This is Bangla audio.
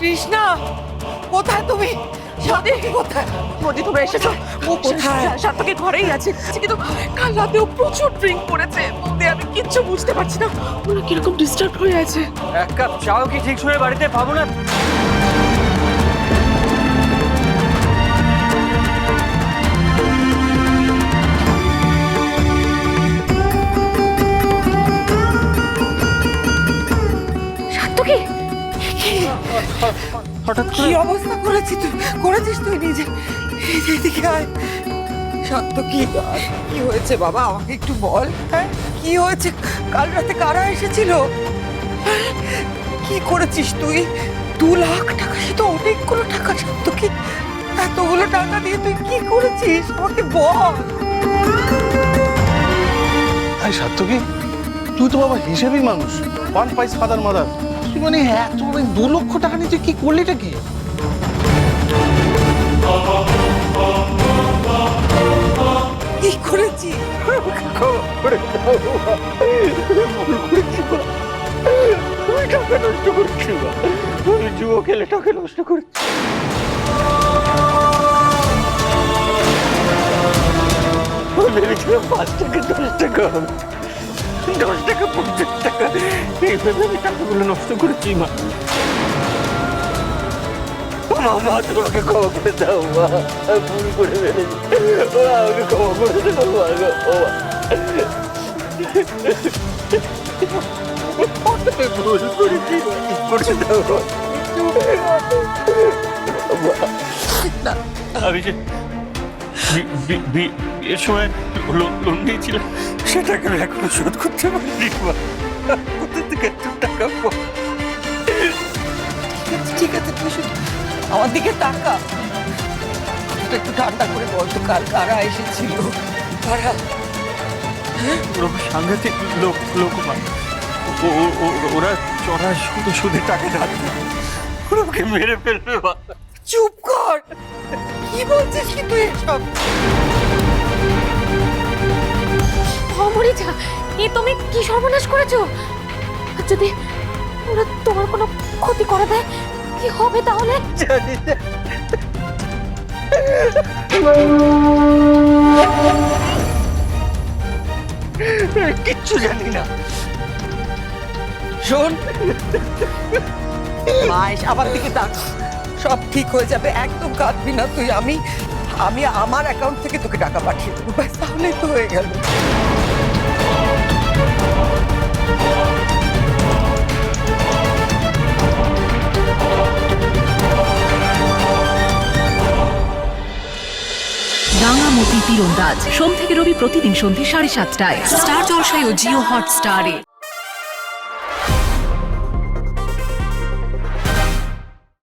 কৃষ্ণা কোথায় তুমি? সাথী কোথায়? মোদি তোমরা এসেছ? ও কোথায়? সাতকে ঘরেই আছে। কিন্তু কাল প্রচুর ড্রিঙ্ক করেছে। মোদি আমি কিচ্ছু বুঝতে পারছি না। কীরকম ডিস্টার্ব হয়ে আছে? এক কাপ চাও কি ঠিক সময় বাড়িতে পাবো না? সাতকে হঠাৎ কি অবস্থা করেছিস তুই? করেছিস তুই নিজে? এই যে এদিকে আয়। সত্য কি কি হয়েছে বাবা? আমাকে একটু বল। হ্যাঁ? কি হয়েছে? কাল রাতে কারা এসেছিল? কি করেছিস তুই? দু লাখ টাকা সে তো অনেকগুলো টাকা সত্য কি এতগুলো টাকা দিয়ে তুই কি করেছিস? আমাকে বল। তাই সার্থ কি? তুই তো বাবা হিসেবেই মানুষ। ওয়ান পাইস ফাদার মাদার তুই মানে এত মানে দু লক্ষ টাকা নিয়ে তুই কি করলি এটা কি কি করেছিস টাকা নষ্ট করছি? জুয়ো খেলে টাকা নষ্ট করছি ভেবেছিলাম পাঁচ টাকা দশ টাকা। দশ টাকা, পঞ্চাশ টাকা এইভাবে আমি টাকাগুলো নষ্ট করেছি, মা। মা মা, তোমাকে ক্ষমা করে দাও, মা। ভুল করে আমি বিয়ের সময় লোন নিয়েছিলাম সেটাকে আমি এখনও শোধ করতে পারিনি কোথা থেকে টাকা ঠিক আছে, তুই শুধু আমার দিকে কথাটা একটু ঠান্ডা করে বল তো কাল কারা এসেছিল? কারা? ওরা সাংঘাতিক লোক লোক ও- ও- ও- ওরা চড়া শুধু সুদে টাকা দেয়। ওরা ওকে মেরে ফেলবে। চুপ কর। কি বলছিস কি তুই এসব? অমরিচা এ তুমি কি সর্বনাশ করেছ? যদি ওরা তোমার কোনো ক্ষতি করে দেয় কি হবে তাহলে? জানি না। কিচ্ছু জানি না। শোন। মায়েশ আমার দিকে তাক। সব ঠিক হয়ে যাবে। একদম কাঁদবি না তুই, আমি আমি আমার অ্যাকাউন্ট থেকে তোকে টাকা পাঠিয়ে দেবো। ব্যাস, তাহলেই তো হয়ে গেল। রাঙামতি তীরন্দাজ। সোম থেকে রবি প্রতিদিন সন্ধ্যে সাড়ে সাতটায়। স্টার জলসায় ও জিও হটস্টারে।